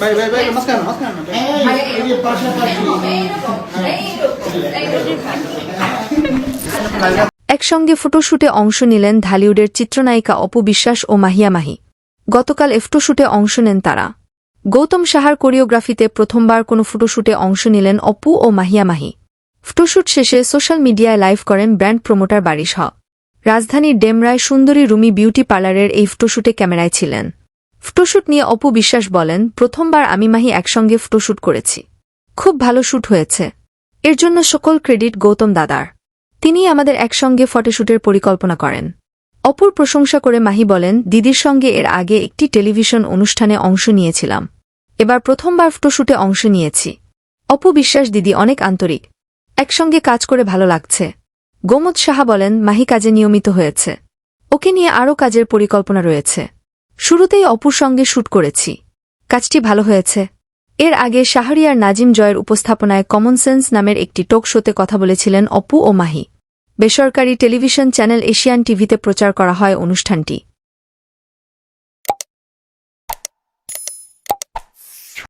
ভাই ভাই ভাই নমস্কার নমস্কার ভাই, এইরকম, এইরকম, এইরকম। একসঙ্গে ফটোশুটে অংশ নিলেন ঢালিউডের চিত্রনায়িকা অপু বিশ্বাস ও মাহিয়া মাহি। গতকাল এফটোশুটে অংশ নেন তারা। গৌতম সাহার কোরিওগ্রাফিতে প্রথমবার কোনো ফটোশুটে অংশ নিলেন অপু ও মাহিয়া মাহি। ফটোশুট শেষে সোশ্যাল মিডিয়ায় লাইভ করেন ব্র্যান্ড প্রমোটার বারিশ হক। রাজধানীর ডেমরায় সুন্দরী রুমি বিউটি পার্লারের এই ফটোশুটে ক্যামেরায় ছিলেন। ফটোশুট নিয়ে অপু বিশ্বাস বলেন, প্রথমবার আমি মাহি একসঙ্গে ফটোশ্যুট করেছি। খুব ভালো শ্যুট হয়েছে। এর জন্য সকল ক্রেডিট গৌতম দাদার। তিনি আমাদের একসঙ্গে ফটোশ্যুটের পরিকল্পনা করেন। অপুর প্রশংসা করে মাহি বলেন, দিদির সঙ্গে এর আগে একটি টেলিভিশন অনুষ্ঠানে অংশ নিয়েছিলাম। এবার প্রথমবার ফটোশ্যুটে অংশ নিয়েছি। অপু বিশ্বাস, দিদি অনেক আন্তরিক। একসঙ্গে কাজ করে ভালো লাগছে। গোমত সাহা বলেন, মাহি কাজে নিয়মিত হয়েছে। ওকে নিয়ে আরও কাজের পরিকল্পনা রয়েছে। শুরুতেই অপুর সঙ্গে শ্যুট করেছি। কাজটি ভালো হয়েছে। এর আগে শাহরিয়ার নাজিম জয়ের উপস্থাপনায় কমন সেন্স নামের একটি টক শোতে কথা বলেছিলেন অপু ও মাহি। বেসরকারি টেলিভিশন চ্যানেল এশিয়ান টিভিতে প্রচার করা হয় অনুষ্ঠানটি।